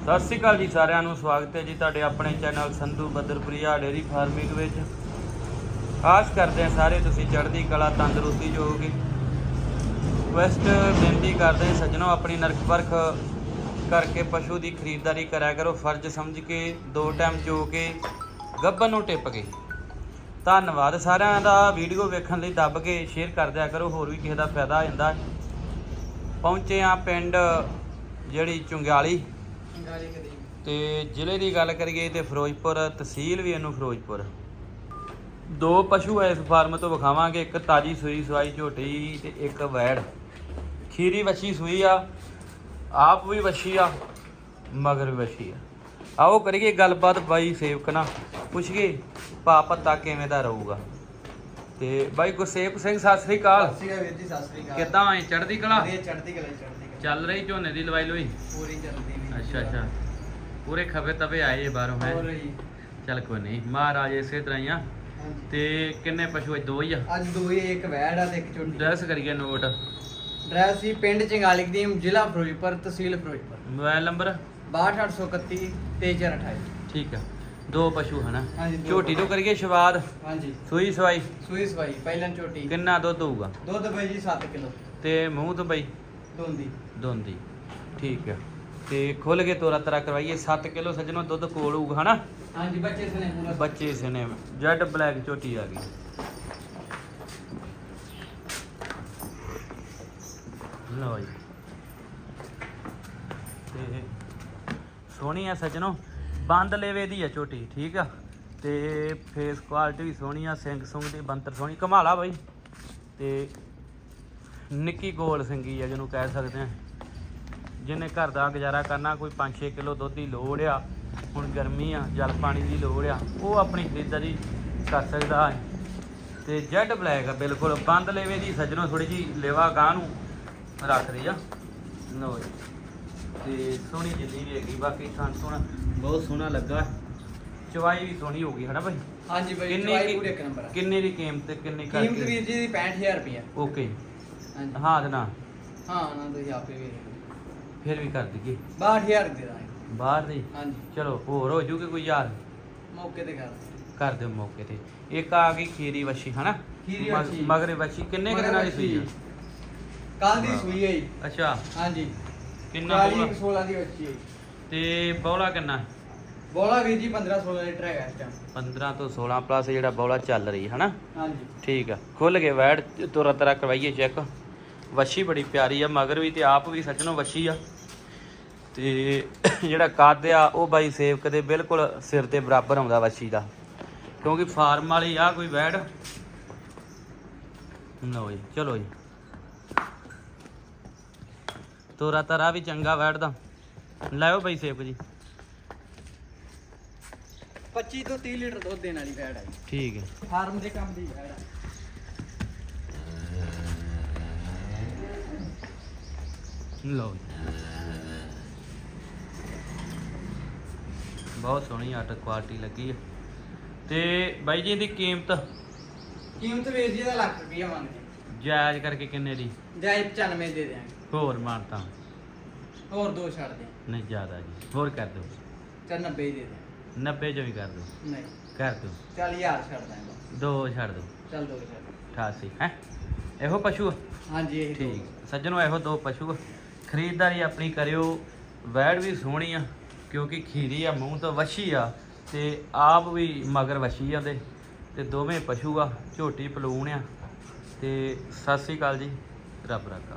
ਸਤਿ ਸ਼੍ਰੀ ਅਕਾਲ ਜੀ ਸਾਰਿਆਂ ਨੂੰ, ਸਵਾਗਤ ਹੈ ਜੀ ਤੁਹਾਡੇ ਆਪਣੇ channel Sandhu Badarpuria dairy farming ਵਿੱਚ। ਆਸ ਕਰਦੇ ਹਾਂ ਸਾਰੇ ਤੁਸੀਂ ਚੜ੍ਹਦੀ ਕਲਾ, ਤੰਦਰੁਸਤੀ ਚ ਹੋਵੋਗੇ। ਵੈਸਟ ਬੇਨਤੀ ਕਰਦੇ ਸੱਜਣੋ, ਆਪਣੀ ਨਰਕ ਪਰਖ ਕਰਕੇ ਪਸ਼ੂ ਦੀ ਖਰੀਦਦਾਰੀ ਕਰਿਆ ਕਰੋ। ਫਰਜ਼ ਸਮਝ ਕੇ, ਦੋ ਟਾਈਮ ਚੋ ਕੇ ਗੱਬਨ ਨੂੰ ਟਿਪ ਕੇ। ਧੰਨਵਾਦ। ਸਾਰਿਆਂ ਦਾ ਵੀਡੀਓ ਵੇਖਣ ਲਈ ਦੱਬ ਕੇ ਸ਼ੇਅਰ ਕਰ ਦਿਆ ਕਰੋ, ਹੋਰ ਵੀ ਕਿਸੇ ਦਾ ਫਾਇਦਾ ਹੋ ਜਾਂਦਾ। ਪਹੁੰਚੇ ਆ ਪਿੰਡ ਜਿਹੜੀ ਚੁੰਗਿਆਲੀ। ਤੇ ਜ਼ਿਲ੍ਹੇ ਦੀ ਗੱਲ ਕਰੀਏ ਤੇ ਫਿਰੋਜ਼ਪੁਰ ਤਹਿਸੀਲ ਵੀ ਇਹਨੂੰ ਫਿਰੋਜ਼ਪੁਰ। ਦੋ ਪਸ਼ੂ ਇਸ ਫਾਰਮ ਤੋਂ ਵਿਖਾਵਾਂਗੇ ਇੱਕ ਤਾਜੀ ਸੂਈ ਸਵਾਈ ਝੋਟੀ ਤੇ ਇੱਕ ਵੈੜ। ਖੀਰੀ ਵੱਛੀ ਸੂਈ ਆ ਆਪ ਵੀ ਵੱਛੀ ਆ ਮਗਰ ਵੀ ਵੱਛੀ ਆ। ਆਓ ਕਰੀਏ ਗੱਲਬਾਤ ਬਾਈ ਸੇਵਕ ਨਾਲ। ਪੁੱਛੀਏ ਪਾ ਪੱਤਾ ਕਿਵੇਂ ਦਾ ਰਹੂਗਾ। ਤੇ ਬਾਈ ਗੁਰਸੇਵਕ ਸਿੰਘ ਸਤਿ ਸ੍ਰੀ ਅਕਾਲ। ਸਤਿ ਸ਼੍ਰੀ ਅਕਾਲ ਵੀਰ ਜੀ ਸਤਿ ਸ਼੍ਰੀ ਅਕਾਲ। ਕਿੱਦਾਂ ਆਏ? ਚੜ੍ਹਦੀ ਕਲਾ? ਵਧੀਆ ਚੜ੍ਹਦੀ ਕਲਾ ਚੜ੍ਹਦੀ ਕਲਾ। ਚੱਲ ਰਹੀ ਝੋਨੇ ਦੀ ਲਵਾਈ ਲੋਈ? ਪੂਰੀ ਚੱਲਦੀ। ਅੱਛਾ ਅੱਛਾ। ਪੂਰੇ ਖਬੇ ਤਵੇ ਆਏ ਬਾਹਰੋਂ ਹੈ? ਹੋਰ ਜੀ। ਚੱਲ ਕੋਈ ਨਹੀਂ ਮਹਾਰਾਜ ਇਸੇ ਤਰ੍ਹਾਂ ਹੀ ਆ। ਹਾਂਜੀ। ਤੇ ਕਿੰਨੇ ਪਸ਼ੂ ਅੱਜ ਦੋ ਹੀ ਆ? ਅੱਜ ਦੋ ਹੀ ਇੱਕ ਵੈੜ ਆ ਤੇ ਇੱਕ ਝੋਟੀ ਡਰੈਸ ਕਰੀਏ ਨੋਟ। ਡਰੈਸ ਸੀ ਪਿੰਡ ਚੰਗਾਲੀ ਕਦੀਮ ਜ਼ਿਲ੍ਹਾ ਫਿਰੋਜ਼ਪੁਰ ਤਹਿਸੀਲ ਫਿਰੋਜ਼ਪੁਰ। Mobile number? 62831 2328 ਠੀਕ ਆ। ਦੋ ਪਸ਼ੂ ਹਨਾ ਹਾਂਜੀ, ਦੋ ਝੋਟੀ ਤੋਂ। ਕਰੀਏ ਸ਼ੁਰੂਆਤ? ਹਾਂਜੀ। ਸੂਈ ਸਵਾਈ? ਸੂਈ ਸਵਾਈ ਪਹਿਲਾਂ ਝੋਟੀ। ਕਿੰਨਾ ਦੁੱਧ ਹੋਊਗਾ? ਦੁੱਧ ਬਈ ਜੀ 7 ਕਿਲੋ। ਤੇ ਮੂੰਹ ਤੋਂ ਬਈ? ਦੋਂਦੀ। ਦੋਂਦੀ। ਠੀਕ ਆ। ਤੇ ਖੁੱਲ ਕੇ ਤੋਰਾ ਤਰਾ ਕਰਵਾਈਏ। 7 ਕਿਲੋ ਸੱਜਣੋ ਦੁੱਧ ਕੋਲ ਹੋਊਗਾ ਹਨਾ? ਹਾਂਜੀ ਬੱਚੇ ਸਨੇ ਪੂਰਾ ਬੱਚੇ ਸਨੇ ਜੈਡ ਬਲੈਕ ਝੋਟੀ ਆ ਗਈ। ਲਓ ਜੀ। ਤੇ ਸੋਹਣੀ ਆ ਸੱਜਣੋ। ਬੰਦ ਲੇਵੇ ਦੀ ਆ ਝੋਟੀ ਠੀਕ ਆ? ਤੇ ਫੇਸ ਕੁਆਲਿਟੀ ਵੀ ਸੋਹਣੀ ਆ ਸਿੰਘ ਸੁੰਗ ਦੀ ਬੰਤਰ ਸੋਹਣੀ। ਕਮਾਲਾ ਬਾਈ। ਤੇ ਨਿੱਕੀ ਗੋਲ ਸਿੰਗੀ ਆ ਜਿਹਨੂੰ ਕਹਿ ਸਕਦੇ ਆ। ਜਿਹਨੇ ਘਰ ਦਾ ਗੁਜ਼ਾਰਾ ਕਰਨਾ ਕੋਈ 5-6 ਕਿਲੋ ਦੁੱਧ ਦੀ ਲੋੜ ਆ ਹੁਣ ਗਰਮੀ ਆ ਜਲ ਪਾਣੀ ਦੀ ਲੋੜ ਆ ਉਹ ਆਪਣੀ ਖਰੀਦਦਾਰੀ ਕਰ ਸਕਦਾ ਹੈ। ਤੇ ਜੈਡ ਬਲੈਕ ਆ ਬਿਲਕੁਲ ਬੰਦ ਲੇਵੇ ਦੀ ਸੱਜਣੋ ਥੋੜੀ ਜੀ ਲੇਵਾ ਗਾਂ ਨੂੰ ਰੱਖਦੀ ਆ। ਲਓ ਜੀ। ਤੇ ਸੋਹਣੀ ਜਿੰਨੀ ਵੀ ਹੈਗੀ ਬਾਕੀ ਥਾਂ ਸੋਹਣਾ ਬਹੁਤ ਸੋਹਣਾ ਲੱਗਾ। ਚਵਾਈ ਵੀ ਸੋਹਣੀ ਹੋ ਗਈ ਹਨਾ ਭਾਈ? ਹਾਂਜੀ ਕਿੰਨੀ ਚਵਾਈ ਪੂਰੇ ਇੱਕ ਨੰਬਰ ਆ। ਕਿੰਨੇ ਦੀ ਕੀਮਤ ਤੇ ਕਿੰਨੀ ਕੀਮਤ ਕਰਕੇ? ਵੀਰ ਜੀ ਦੀ 65000 ਰੁਪਇਆ ਓਕੇ। ਹਾਂ ਤੇ ਨਾ। ਹਾਂ ਨਾ ਤੁਸੀਂ ਆਪੇ ਵੇਖ ਫਿਰ ਵੀ ਕਰ ਦਈਏ। 62000 ਦੇ ਦਾਂਗੇ ਬਾਹਰ ਦੀ? ਹਾਂਜੀ। ਚਲੋ ਹੋਰ ਹੋ ਜੂਗੇ ਕੋਈ ਯਾਰ ਮੌਕੇ ਤੇ ਕਰ ਕਰ ਦਿਓ ਮੌਕੇ ਤੇ। ਇੱਕ ਆ ਗਈ ਖੀਰੀ ਵੱਛੀ ਹਨਾ? ਖੀਰੀ ਮਗ- ਵੱਛੀ। ਮਗਰੇ ਵੱਛੀ। ਕਿੰਨੇ ਕੁ ਦਿਨਾਂ ਦੀ ਸੂਈ ਆ? ਕੱਲ ਦੀ ਸੂਈ ਹੈ ਜੀ। ਅੱਛਾ। ਹਾਂਜੀ। ਕਿੰਨਾ ਕਾਲੀ ਬੋਲਾ? 16 ਦੀ ਬੱਚੀ ਹੈ ਤੇ ਬੌਲਾ ਕਿੰਨਾ? ਬੋਲਾ ਵੀਰ ਜੀ 15 16 ਲੀਟਰ ਹੈਗਾ ਇਸ ਟਾਈਮ 15 ਤੋਂ 16 ਪਲੱਸ ਜਿਹੜਾ ਬੌਲਾ ਚੱਲ ਰਹੀ ਹੈ ਹਨਾ? ਹਾਂਜੀ। ਠੀਕ ਆ। ਖੁੱਲ ਕੇ ਵੈੜ ਤੋਰਾ ਤਰਾ ਕਰਵਾਈਏ ਚੈੱਕ ਵੱਛੀ ਬੜੀ ਪਿਆਰੀ ਆ ਮਗਰ ਵੀ ਤੇ ਆਪ ਵੀ ਸੱਜਣੋਂ ਵੱਛੀ ਆ। ਤੇ ਜਿਹੜਾ ਕੱਦ ਆ ਉਹ ਬਾਈ ਸੇਵਕ ਦੇ ਬਿਲਕੁਲ ਸਿਰ ਦੇ ਬਰਾਬਰ ਆਉਂਦਾ ਵੱਛੀ ਦਾ। ਕਿਉਂਕਿ ਫਾਰਮ ਵਾਲੀ ਆ ਕੋਈ ਵੈੜ ਲਓ ਜੀ ਚਲੋ ਜੀ। ਤੋਰਾ ਤਰਾ ਵੀ ਚੰਗਾ ਵੈੜ ਦਾ ਲਾਓ ਬਾਈ ਸੇਵਕ ਜੀ। 25 ਤੋਂ 30 ਲੀਟਰ ਦੁੱਧ ਦੇਣ ਵਾਲੀ ਵੈੜ ਜੀ। ਠੀਕ ਹੈ। ਫਾਰਮ ਦੇ ਕੰਮ ਦੀ ਵੈੜ ਹੈ ਲਓ ਜੀ। ਬਹੁਤ ਸੋਹਣੀ ਆਰਟ ਕੁਆਲਿਟੀ ਲੱਗੀ ਹੈ ਤੇ ਬਾਈ ਜੀ ਦੀ ਕੀਮਤ? ਕੀਮਤ ਵੀਰ ਜੀ ਦਾ ਲੱਖ ਰੁਪਈਆ ਮੰਗ ਕੇ ਜਾਇਜ਼ ਕਰਕੇ ਕਿੰਨੇ ਦੀ? ਜਾਇ 95 ਦੇ ਦਿਆਂਗੇ। ਹੋਰ ਮਾਨਤਾ ਹੋਰ ਦੋ ਛੱਡ ਦੇ। ਨਹੀਂ ਜ਼ਿਆਦਾ ਜੀ। ਹੋਰ ਕਰ ਦਿਓ। ਚੱਲ 90 ਹੀ ਦੇ ਦੇ 90 ਜੋ ਵੀ ਕਰ ਦਿਓ। ਨਹੀਂ। ਕਰ ਦਿਓ। ਚੱਲ ਯਾਰ ਛੱਡ ਦਾਂਗੇ ਦੋ ਛੱਡ ਦਿਓ। ਚੱਲ ਦੋ ਛੱਡ 88 ਹੈ? ਇਹੋ ਪਸ਼ੂ ਆ? ਹਾਂਜੀ ਇਹ ਠੀਕ। ਸੱਜਣੋ ਇਹੋ ਦੋ ਪਸ਼ੂ ਆ। ਖਰੀਦਦਾਰੀ ਆਪਣੀ ਕਰਿਓ। ਵੈੜ ਵੀ ਸੋਹਣੀ ਆ, ਕਿਉਂਕਿ ਖੀਰੀ ਆ, ਮੂੰਹ ਤੋਂ ਵੱਛੀ ਆ, ਤੇ ਆਪ ਵੀ ਮਗਰ ਵੱਛੀ ਆ ਦੇ ਤੇ ਦੋਵੇਂ ਪਸ਼ੂ ਆ, ਝੋਟੀ ਪਲੂਣ ਆ। ਤੇ ਸਤਿ ਸ੍ਰੀ ਅਕਾਲ ਜੀ, ਰੱਬ ਰਾਖਾ।